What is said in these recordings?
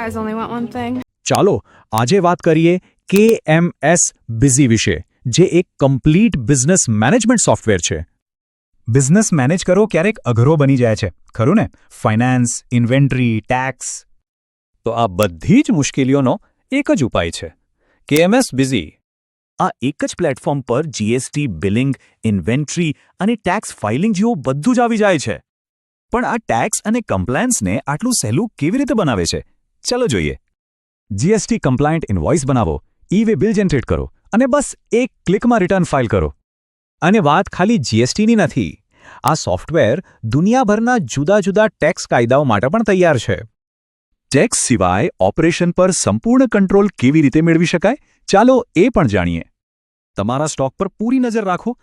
guys only want one thing. ચાલો આજે વાત કરીએ કે એમ એસ બિઝી વિશે જે એક કમ્પ્લીટ બિઝનેસ મેનેજમેન્ટ સોફ્ટવેર છે. બિઝનેસ મેનેજ કરો ક્યારેક અઘરો બની જાય છે ખરું ને? Finance inventory tax. તો આ બધી જ મુશ્કેલીઓનો એક જ ઉપાય છે. KMS Busy. આ એક જ પ્લેટફોર્મ પર જીએસટી બિલિંગ ઇન્વેન્ટરી અને ટેક્સ ફાઇલિંગ જેવું બધું જ આવી જાય છે. પણ આ ટેક્સ અને કમ્પ્લાયન્સને આટલું સહેલું કેવી રીતે બનાવે છે? ચાલો જોઈએ. જીએસટી કમ્પ્લાયન્ટ ઇનવોઇસ બનાવો. ઈ વે બિલ જનરેટ કરો અને બસ એક ક્લિકમાં રિટર્ન ફાઇલ કરો. અને વાત ખાલી જીએસટીની નથી. આ સોફ્ટવેર દુનિયાભરના જુદા જુદા ટેક્સ કાયદાઓ માટે પણ તૈયાર છે. ટેક્સ સિવાય ઓપરેશન પર સંપૂર્ણ કંટ્રોલ કેવી રીતે મેળવી શકાય? ચાલો એ પણ જાણીએ. તમારા સ્ટોક પર પૂરી નજર રાખો.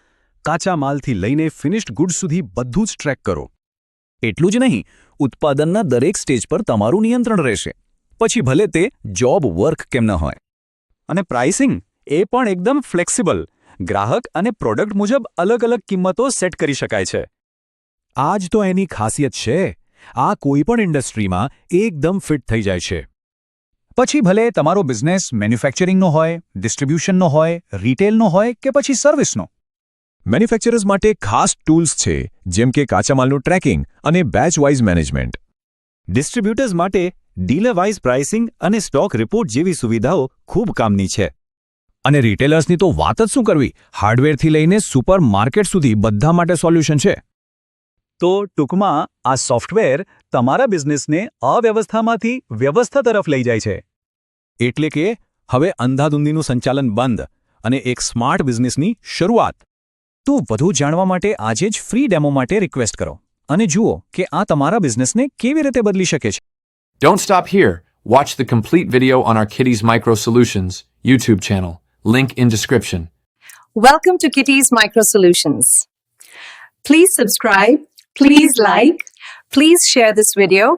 કાચા માલથી લઈને ફિનિશ્ડ ગુડ્સ સુધી બધું જ ટ્રેક કરો. એટલું જ નહીં, ઉત્પાદનના દરેક સ્ટેજ પર તમારું નિયંત્રણ રહેશે. પછી ભલે તે જોબ વર્ક કેમ ન હોય. અને પ્રાઇસિંગ એ પણ એકદમ ફ્લેક્સિબલ ગ્રાહક અને પ્રોડક્ટ મુજબ અલગ અલગ કિંમતો સેટ કરી શકાય છે. આ જ તો એની ખાસિયત છે, આ કોઈપણ ઇન્ડસ્ટ્રીમાં એકદમ ફિટ થઈ જાય છે. પછી ભલે તમારો બિઝનેસ મેન્યુફેક્ચરિંગનો હોય ડિસ્ટ્રીબ્યુશનનો હોય રિટેલનો હોય કે પછી સર્વિસનો મેન્યુફેક્ચરર્સ માટે ખાસ ટૂલ્સ છે, જેમ કે કાચા માલનું ટ્રેકિંગ અને બેચ વાઇઝ મેનેજમેન્ટ ડિસ્ટ્રીબ્યુટર્સ માટે ડીલર પ્રાઇસિંગ અને સ્ટોક રિપોર્ટ જેવી સુવિધાઓ ખૂબ કામની છે. અને રિટેલર્સની તો વાત જ શું કરવી? હાર્ડવેરથી લઈને સુપર માર્કેટ સુધી બધા માટે સોલ્યુશન છે. તો ટૂંકમાં, આ સોફ્ટવેર તમારા બિઝનેસને અવ્યવસ્થામાંથી વ્યવસ્થા તરફ લઈ જાય છે. એટલે કે, હવે અંધાધૂંધીનું સંચાલન બંધ અને એક સ્માર્ટ બિઝનેસની શરૂઆત. તો વધુ જાણવા માટે આજે જ ફ્રી ડેમો માટે રિક્વેસ્ટ કરો. અને જુઓ કે આ તમારા બિઝનેસને કેવી રીતે બદલી શકે છે. Don't stop here. Watch the complete video on our Kitty's Micro Solutions YouTube channel. Link in description. Welcome to Kitty's Micro Solutions. Please subscribe, please like, please share this video,